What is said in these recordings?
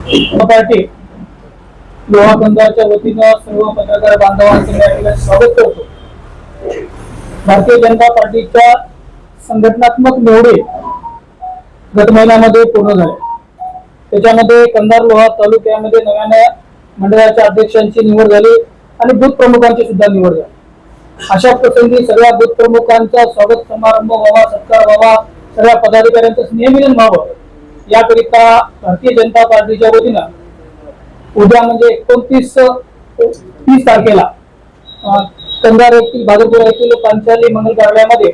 Party Loha बंधाच्या वतीनं सर्व पत्रकार बांधवांचं या ठिकाणी स्वागत करतो. भारतीय जनता पार्टीच्या संघटनात्मक निवडे गत महिन्यामध्ये पूर्ण झाले. त्याच्यामध्ये कंधार लोहा तालुक्यामध्ये नव्याने मंडळाच्या अध्यक्षांची निवड झाली आणि बूथ प्रमुखांची सुद्धा निवड झाली. अशा प्रसंगी सगळ्या बूथ प्रमुखांचा स्वागत समारंभ व्हावा सत्कार व्हावा सगळ्या पदाधिकाऱ्यांचं स्नेहमिलन व्हावं. याकरिता भारतीय जनता पार्टीच्या वतीनं उद्या म्हणजे एकोणतीस तीस तारखेला कंधार येथील भागलपूर येथील पांचाली मंगल कार्यालयामध्ये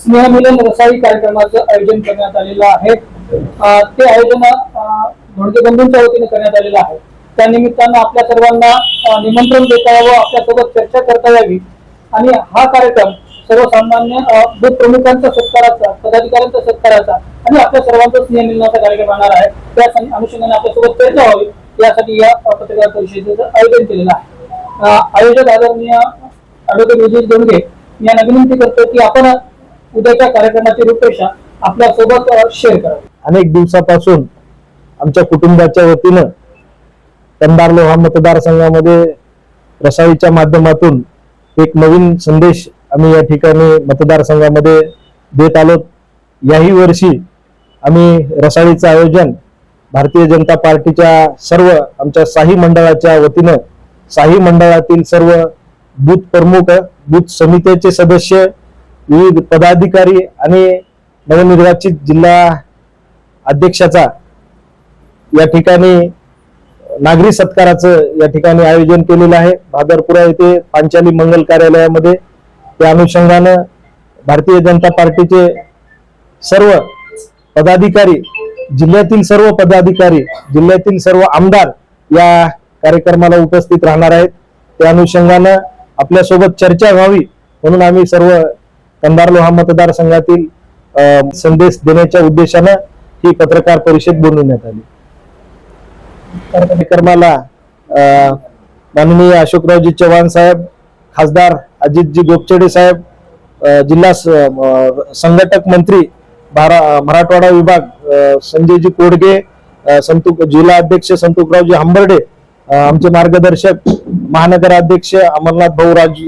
स्नेहमिलन रसाई कार्यक्रमाचं आयोजन करण्यात आलेलं आहे. ते आयोजन अं, बंधूंच्या वतीने करण्यात आलेलं आहे. त्या निमित्तानं आपल्या सर्वांना निमंत्रण देता यावं आपल्यासोबत चर्चा करता यावी. आणि हा कार्यक्रम सर्वसामान्य बूथ प्रमुखांचा सत्काराचा पदाधिकाऱ्यांचा सत्काराचा आणि आपल्या सर्वांचा स्नेहमिलनाचा कार्यक्रम राहणार आहे त्या अनुषंगाने आपल्यासोबत चर्चा व्हावी यासाठी या पत्रकार परिषदेचं आयोजन केलेलं आहे. आयोजक आदरणीय ॲडव्होकेट विजय या यांना विनंती करतो की आपण उद्याच्या कार्यक्रमाची रूपरेषा आपल्यासोबत शेअर करावी. अनेक दिवसापासून आमच्या कुटुंबाच्या वतीनं कंदार लोहा मतदारसंघामध्ये रसाईच्या माध्यमातून एक नवीन संदेश आम्ही या ठिकाणी मतदारसंघामध्ये देत आलो. याही वर्षी आम्ही रसाळीचं आयोजन भारतीय जनता पार्टीच्या सर्व आमच्या साही मंडळाच्या वतीनं साही मंडळातील सर्व बूथ प्रमुख बूथ समितीचे सदस्य विविध पदाधिकारी आणि नवनिर्वाचित जिल्हा अध्यक्षाचा या ठिकाणी नागरी सत्काराचं या ठिकाणी आयोजन केलेलं आहे. भादरपुरा येथे पांचाली मंगल कार्यालयामध्ये त्या अनुषंगानं भारतीय जनता पार्टीचे सर्व पदाधिकारी जिल्ह्यातील सर्व पदाधिकारी जिल्ह्यातील सर्व आमदार या कार्यक्रमाला उपस्थित राहणार आहेत. त्या अनुषंगानं आपल्यासोबत चर्चा व्हावी म्हणून आम्ही सर्व कंधार लोहा मतदारसंघातील अं, संदेश देण्याच्या उद्देशानं ही पत्रकार परिषद बोलवण्यात आली. कार्यक्रमाला माननीय अशोकरावजी चव्हाण साहेब खासदार अजितजी गोपचडे साहेब जिल्हा संघटक मंत्री मराठवाडा विभाग संजयजी कोडगे संतु जिल्हा अध्यक्ष संतुकरावजी हंबर्डे आमचे मार्गदर्शक महानगर अध्यक्ष अमरनाथ भाऊ राज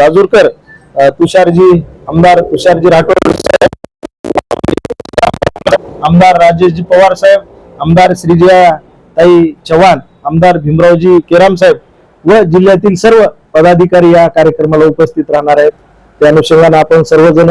राजूरकर तुषारजी आमदार तुषारजी राठोड साहेब आमदार राजेशजी पवार साहेब आमदार श्रीजया ताई चव्हाण आमदार भीमरावजी केराम साहेब व जिल्ह्यातील सर्व पदाधिकारी या कार्यक्रमाला उपस्थित राहणार आहेत. त्या अनुषंगाने आपण सर्वजण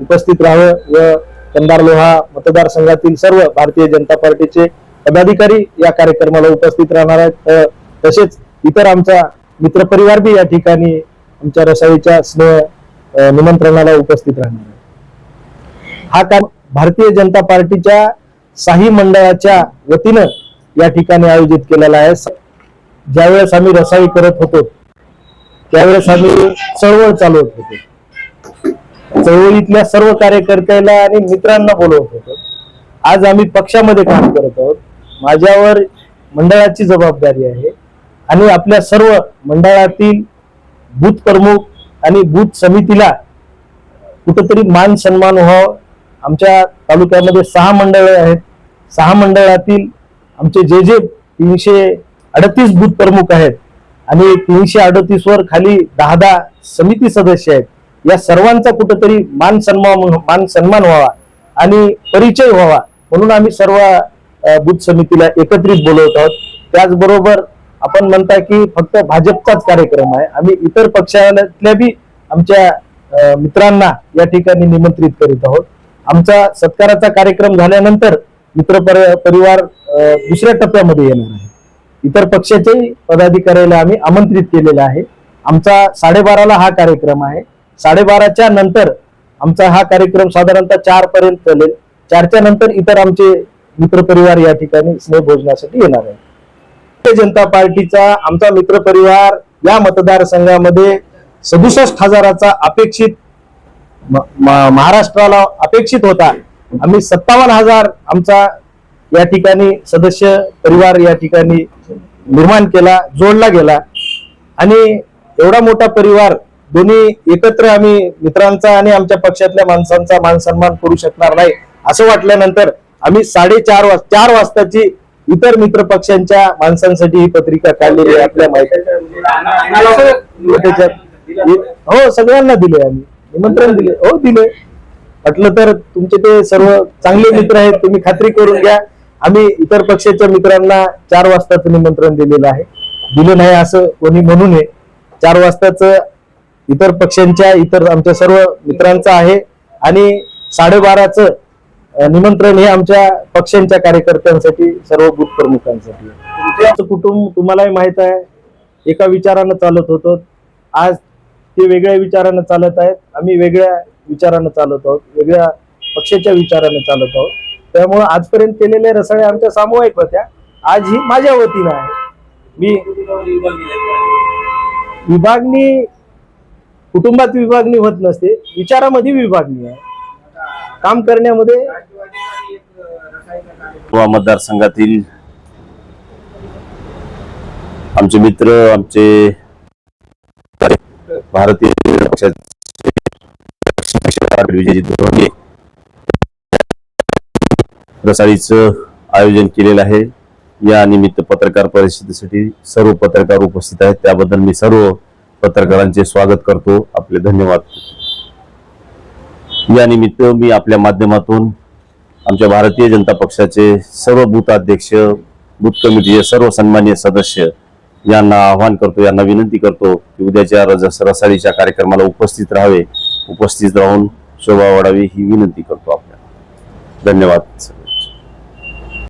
उपस्थित राहावं व कंधार लोहा मतदारसंघातील सर्व भारतीय जनता पार्टीचे पदाधिकारी या कार्यक्रमाला उपस्थित राहणार आहेत. तसेच इतर आमचा मित्रपरिवार बी या ठिकाणी आमच्या रसाईच्या स्नेह निमंत्रणाला उपस्थित राहणार आहे हा काम भारतीय जनता पार्टीच्या साही मंडळाच्या वतीनं या ठिकाणी आयोजित केलेला आहे. ज्यावेळेस आम्ही रसाई करत होतो त्यावेळेस आम्ही चळवळ चालवत होतो. चळवळीतल्या सर्व कार्यकर्त्याला आणि मित्रांना बोलवत होतो. आज आम्ही पक्षामध्ये काम करत आहोत. माझ्यावर मंडळाची जबाबदारी आहे. आणि आपल्या सर्व मंडळातील बूथ प्रमुख आणि बूथ समितीला कुठंतरी मान सन्मान व्हावं. आमच्या तालुक्यामध्ये सहा मंडळे आहेत. सहा मंडळातील आमचे जे जे तीनशे अडतीस बूथ प्रमुख आहेत. आणि तीनशे अडतीस वर खाली दहा दहा समिती सदस्य आहेत. या सर्वांचा कुठंतरी मान सन्मान मान सन्मान व्हावा आणि परिचय व्हावा म्हणून आम्ही सर्व बूथ समितीला एकत्रित बोलवत आहोत. त्याचबरोबर आपण म्हणता की फक्त भाजपचाच कार्यक्रम आहे. आम्ही इतर पक्षातल्या बी आमच्या मित्रांना या ठिकाणी निमंत्रित करीत आहोत. आमचा सत्काराचा कार्यक्रम झाल्यानंतर मित्र पर- परिवार दुसऱ्या टप्प्यामध्ये येणार आहे. इतर पक्षाचे पदाधिकाऱ्याला आम्ही आमंत्रित केलेले आहे. आमचा साडेबाराला हा कार्यक्रम आहे. साडेबाराच्या नंतर आमचा हा कार्यक्रम साधारणतः चार पर्यंत चालेल. चारच्या नंतर इतर आमचे मित्रपरिवार या ठिकाणी स्नेह भोजनासाठी येणार आहे भारतीय जनता पार्टीचा आमचा मित्रपरिवार या मतदारसंघामध्ये सदुसष्ट हजाराचा अपेक्षित म- महाराष्ट्राला अपेक्षित होता. आम्ही सत्तावन्न हजार आमचा या ठिकाणी सदस्य परिवार या ठिकाणी निर्माण केला जोडला गेला. आणि एवढा मोठा परिवार दोन्ही एकत्र आम्ही मित्रांचा आणि आमच्या पक्षातल्या माणसांचा मान सन्मान करू शकणार नाही असं वाटल्यानंतर आम्ही साडेचार वाज चार वाजताची इतर मित्र पक्षांच्या माणसांसाठी ही पत्रिका काढलेली आहे आपल्या माहिती त्याच्यात हो सगळ्यांना दिले आम्ही. निमंत्रण दिले. हो दिले. म्हटलं तर तुमचे ते सर्व चांगले मित्र आहेत तुम्ही खात्री करून घ्या. आम्ही इतर पक्षाच्या मित्रांना चार वाजताचं निमंत्रण दिलेलं आहे. दिलं नाही असं कोणी म्हणू नये. चार वाजताच इतर पक्षांच्या इतर आमच्या सर्व मित्रांचं आहे आणि साडेबाराचं निमंत्रण हे आमच्या पक्षांच्या कार्यकर्त्यांसाठी सर्व बूथ प्रमुखांसाठी आहे. तुमचं कुटुंब तुम्हालाही माहीत आहे. एका विचारानं चालत होतो. आज ते वेगळ्या विचारानं चालत आहेत. आम्ही वेगळ्या विचारानं चालत आहोत. वेगळ्या पक्षाच्या विचारानं चालत आहोत. त्यामुळे आजपर्यंत केलेल्या रसाळ्या आमच्या सामूहिक होत्या. आज ही माझ्या वतीनं आहे. मी विभागणी कुटुंबात विभागणी होत नसते विचारामध्ये विभागणी आहे. काम करण्यामध्ये मतदारसंघातील आमचे मित्र आमचे भारतीय पक्षाचे विजयजी धोरणे रसाळीचं आयोजन केलेलं आहे. या निमित्त पत्रकार परिषदेसाठी सर्व पत्रकार उपस्थित आहेत. त्याबद्दल मी सर्व पत्रकारांचे स्वागत करतो. आपले धन्यवाद. या निमित्त मी आपल्या माध्यमातून आमच्या भारतीय जनता पक्षाचे सर्व बूथाध्यक्ष बूथ कमिटीचे सर्व सन्मान्य सदस्य यांना आवाहन करतो यांना विनंती करतो की उद्याच्या रज- रसाळीच्या कार्यक्रमाला उपस्थित राहावे. उपस्थित राहून शोभा वाढावी ही विनंती करतो आपल्याला. धन्यवाद.